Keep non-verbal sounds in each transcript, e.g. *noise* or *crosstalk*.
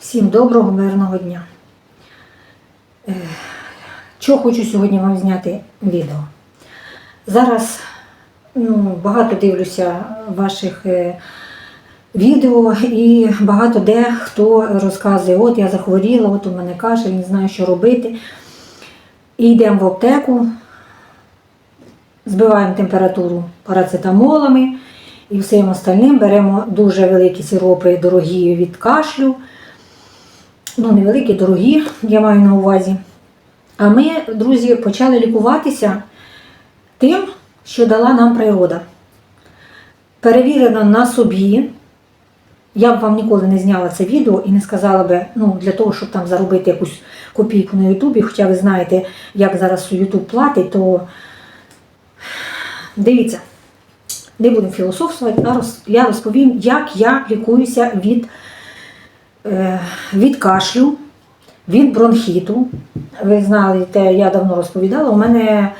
Всім доброго, мирного дня. Е, Що хочу сьогодні вам зняти відео. Зараз ну, багато дивлюся ваших е, відео і багато де хто розказує, от я захворіла, от у мене кашель, не знаю, що робити. І йдемо в аптеку, збиваємо температуру парацетамолами і всім остальним беремо дуже великі сиропи, дорогі від кашлю. Ну, невеликі, дорогі, я маю на увазі. А ми, друзі, почали лікуватися тим, що дала нам природа. Перевірено на собі. Я б вам ніколи не зняла це відео і не сказала би, ну, для того, щоб там заробити якусь копійку на Ютубі, хоча ви знаєте, як зараз Ютуб платить, то дивіться, не будемо філософствувати, а я розповім, як я лікуюся від, від кашлю, від бронхіту. Ви знаєте, я давно розповідала, у мене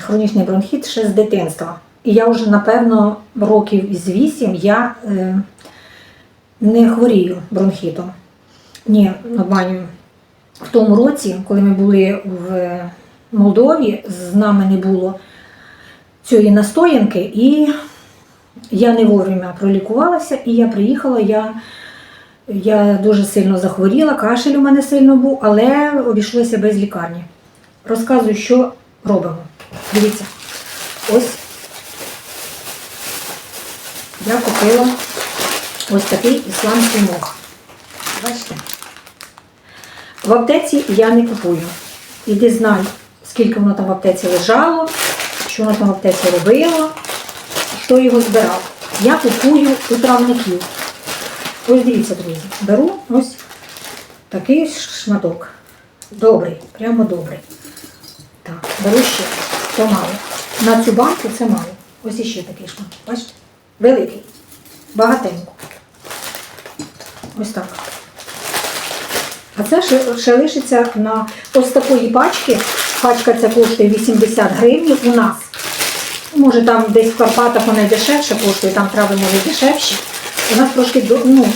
хронічний бронхіт ще з дитинства. І я вже, напевно, років із вісім я е, не хворію бронхітом. Ні, обманюю. В тому році, коли ми були в Молдові, з нами не було цієї настоянки, і я не вовремя пролікувалася, і я приїхала, я, я дуже сильно захворіла, кашель у мене сильно був, але обійшлося без лікарні. Розказую, що робимо. Дивіться, ось я купила ось такий ісламський мох. Бачите? В аптеці я не купую. Іди знай, скільки воно там в аптеці лежало, що воно там в аптеці робило, хто його збирав. Я купую у травників. Ось дивіться, друзі, беру ось такий шматок. Добрий, прямо добрий. Так, беру ще. Це мало. На цю банку це мало. Ось іще такий шматок. Бачите? Великий. Багатенько. Ось так. А це ще, лишиться на ось такої пачки. Пачка ця коштує 80 гривень у нас. Може там десь в Карпатах вона дешевше коштує, там трави може дешевші. Нас трошки ну,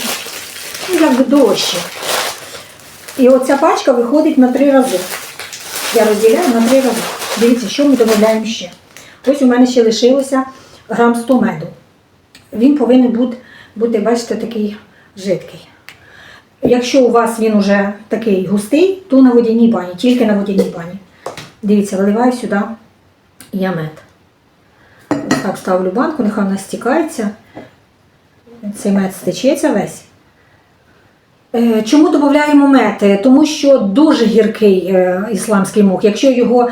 ну, якби дорожче. І оця пачка виходить на три рази. Я розділяю на три рази. Дивіться, що ми додаємо ще. Ось у мене ще лишилося грам 100 меду. Він повинен бути, бути бачите, такий жидкий. Якщо у вас він уже такий густий, то на водяній бані, тільки на водяній бані. Дивіться, виливаю сюди я мед. Так ставлю банку, нехай вона стікається. Цей мед стечеться весь. Е, Чому додаємо мед? Тому що дуже гіркий е, ісламський мох. Якщо його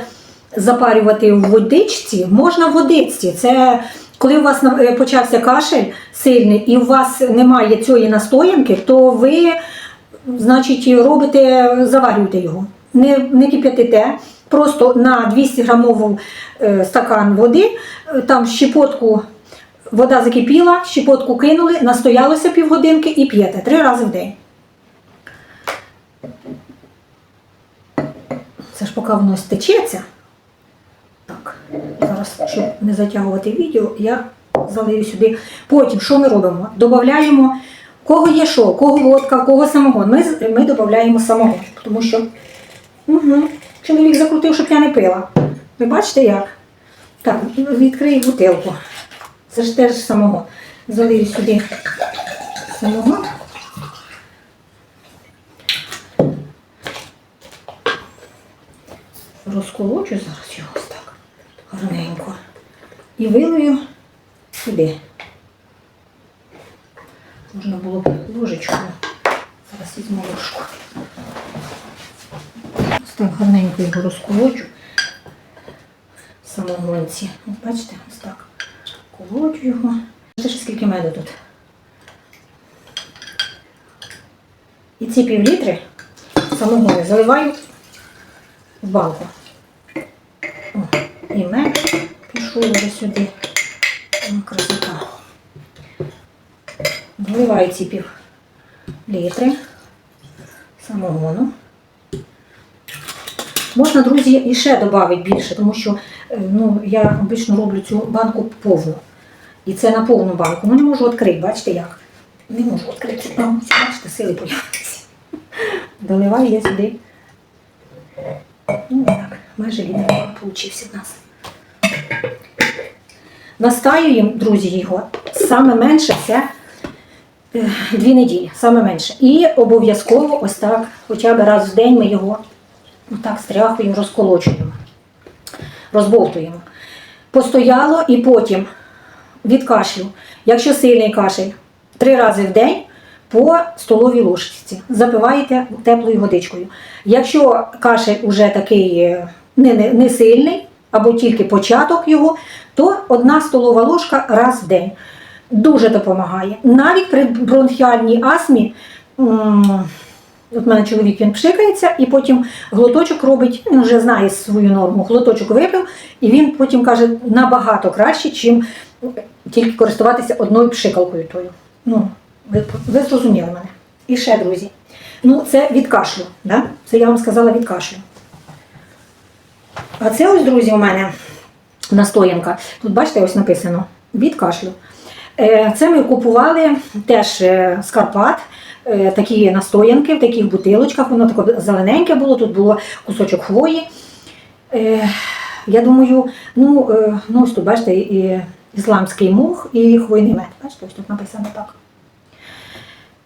запарювати в водичці, можна в водичці. Це коли у вас е, почався кашель сильний і у вас немає цієї настоянки, то ви, значить, робите, заварюєте його. Не, не кип'ятите, просто на 200 грамову е, стакан води, там щепотку. Вода закипіла, щепотку кинули, настоялося півгодинки і п'єте три рази в день. Це ж поки воно стечеться. Так, зараз, щоб не затягувати відео, я залию сюди. Потім, що ми робимо? Додаємо, кого є що, кого водка, кого самогон. Ми, ми додаємо самогон, тому що угу, чоловік закрутив, щоб я не пила. Ви бачите як? Так, відкрию бутилку. Це ж теж самогон. Залию сюди самогон. Розколочу зараз його так гарненько. І вилию сюди. Можна було б ложечкою. Зараз візьму ложку. Ось так гарненько його розколочу. в Самогонці. От бачите, ось так. Колочу його. Бачите, ще скільки меду тут. І ці півлітри самогони заливаю в банку. О, і мед пішов вже сюди. О, красота. Вливаю ці пів літри самогону. Можна, друзі, і ще додати більше, тому що е, ну, я обично роблю цю банку повну. І це на повну банку. Ну не можу відкрити, бачите як? Не можу відкрити бачите, сили появилися. Доливаю я сюди. Ну, так, майже літр получився в нас. Настаюємо, друзі, його саме менше це е, дві неділі, саме менше. І обов'язково ось так, хоча б раз в день ми його отак стряхуємо, розколочуємо, розбовтуємо. Постояло і потім від кашлю, якщо сильний кашель, три рази в день по столовій ложці. Запиваєте теплою водичкою. Якщо кашель уже такий е, не, не, не сильний, або тільки початок його, то одна столова ложка раз в день. Дуже допомагає. Навіть при бронхіальній астмі, от мене чоловік він пшикається, і потім глоточок робить, він вже знає свою норму, глоточок випив, і він потім каже набагато краще, чим тільки користуватися одною пшикалкою тою. Ну, ви, ви зрозуміли мене. І ще, друзі. Ну, це від кашлю. Да? Це я вам сказала від кашлю. А це ось, друзі, у мене настоянка. Тут бачите, ось написано від кашлю. Е, Це ми купували теж е, з Карпат. е, Такі настоянки в таких бутилочках, воно таке зелененьке було, тут було кусочок хвої. Я думаю, ну, ну ось тут, бачите, ісламський мух і хвойний мед. Бачите, ось тут написано так.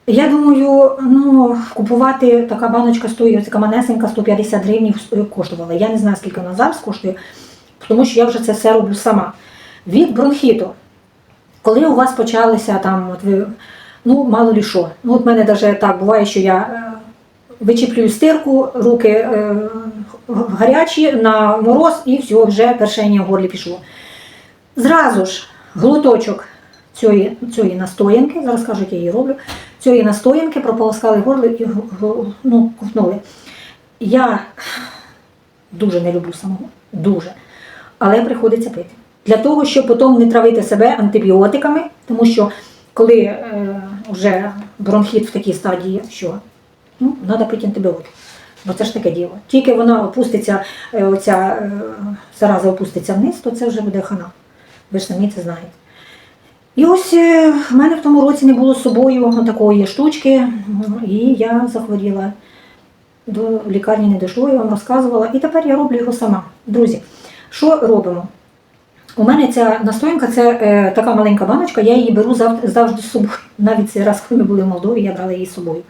Я думаю, ну, купувати така баночка стоїть, така манесенька 150 гривень коштувала. Я не знаю, скільки вона зараз коштує, тому що я вже це все роблю сама. Від бронхіту. Коли у вас почалися там, от ви, ну, мало лі що. Ну, от мене навіть так буває, що я е, вичіплюю стирку, руки е, гарячі на мороз і все, вже першення в горлі пішло. Зразу ж глоточок цієї, цієї настоянки, зараз кажу, я її роблю, цієї настоянки прополоскали горло і ну, ковтнули. Я дуже не люблю самого, дуже. Але приходиться пити. Для того, щоб потім не травити себе антибіотиками, тому що коли е, вже бронхіт в такій стадії, що ну, треба пити антибіотик. Бо це ж таке діло. Тільки вона опуститься, е, оця е, зараза опуститься вниз, то це вже буде хана. Ви ж самі це знаєте. І ось е, в мене в тому році не було з собою такої штучки, і я захворіла. До лікарні не дійшло, я вам розказувала. І тепер я роблю його сама. Друзі, що робимо? У мене ця настоянка це е, така маленька баночка, я її беру завжди, завжди з собою. *laughs* Навіть цей раз, коли ми були в Молдові, я брала її з собою.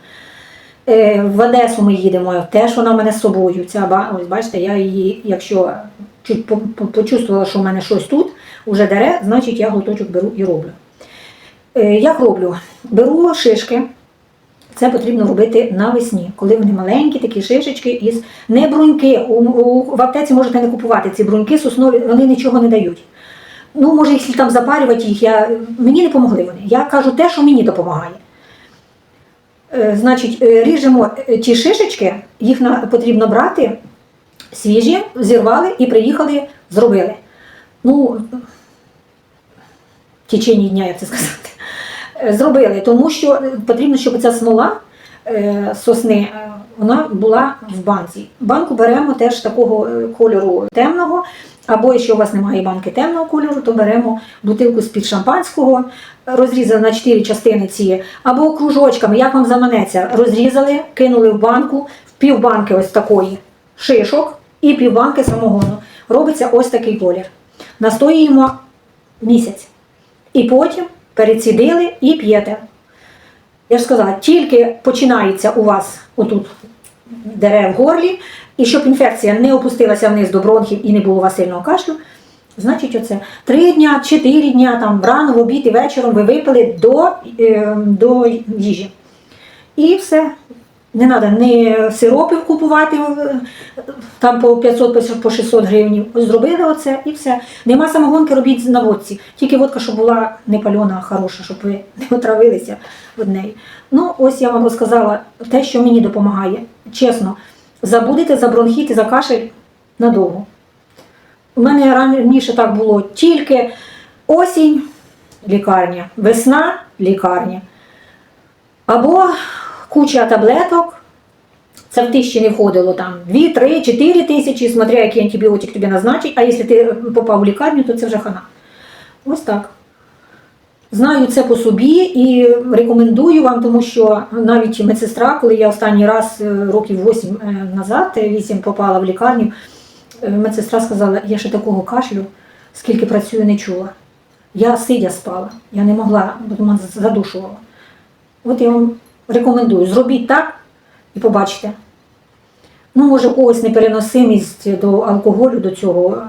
Е, в Одесу ми їдемо, теж вона в мене з собою. Ця ось бачите, я її, якщо почувствувала, що в мене щось тут уже дере, значить я глоточок беру і роблю. Е, як роблю? Беру шишки. Це потрібно робити навесні, коли вони маленькі, такі шишечки із не бруньки. У, у, в аптеці можете не купувати ці бруньки, соснові, вони нічого не дають. Ну, може, якщо там запарювати їх, я, мені не допомогли вони. Я кажу те, що мені допомагає. Е, Значить, е, ріжемо е, ті шишечки, їх потрібно брати свіжі, зірвали і приїхали, зробили. Ну, в течение дня, як це сказати. Е, Зробили, тому що потрібно, щоб ця смола е, сосни е, вона була в банці. Банку беремо теж такого кольору темного, або якщо у вас немає банки темного кольору, то беремо бутилку з-під шампанського, розрізали на 4 частини ці, або кружочками, як вам заманеться, розрізали, кинули в банку, в півбанки ось такої шишок і півбанки самогону. Робиться ось такий колір. Настоюємо місяць. І потім перецідили і п'єте. Я ж сказала, тільки починається у вас отут дере в горлі, і щоб інфекція не опустилася вниз до бронхів і не було у вас сильного кашлю, значить оце три дня, чотири дня, там рано, в обід і вечором ви випили до, е, до їжі. І все. Не треба ні сиропів купувати е, там по 500 по 600 гривень. Зробили оце і все. Нема самогонки, робіть на водці. Тільки водка, щоб була не пальона, а хороша, щоб ви *laughs* не отравилися від неї. Ну, ось я вам розказала те, що мені допомагає. Чесно, забудете за бронхіт і за кашель надовго. У мене раніше так було тільки осінь лікарня, весна лікарня. Або куча таблеток. Це в тисячі не входило там 2, 3, 4 тисячі, смотря який антибіотик тобі назначить, а якщо ти попав в лікарню, то це вже хана. Ось так. Знаю це по собі і рекомендую вам, тому що навіть медсестра, коли я останній раз е, років 8 назад, 8 попала в лікарню, е, медсестра сказала, я ще такого кашлю, скільки працюю, не чула. Я сидя спала, я не могла, бо мене задушувала. От я вам рекомендую, зробіть так і побачите. Ну, може, у когось непереносимість до алкоголю, до цього.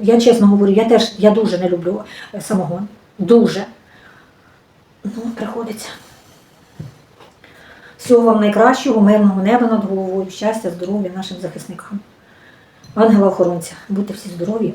Я чесно говорю, я теж я дуже не люблю е, самогон. Дуже. Ну, приходиться. Всього вам найкращого, мирного неба над головою, щастя, здоров'я нашим захисникам. Ангела охоронця, будьте всі здорові,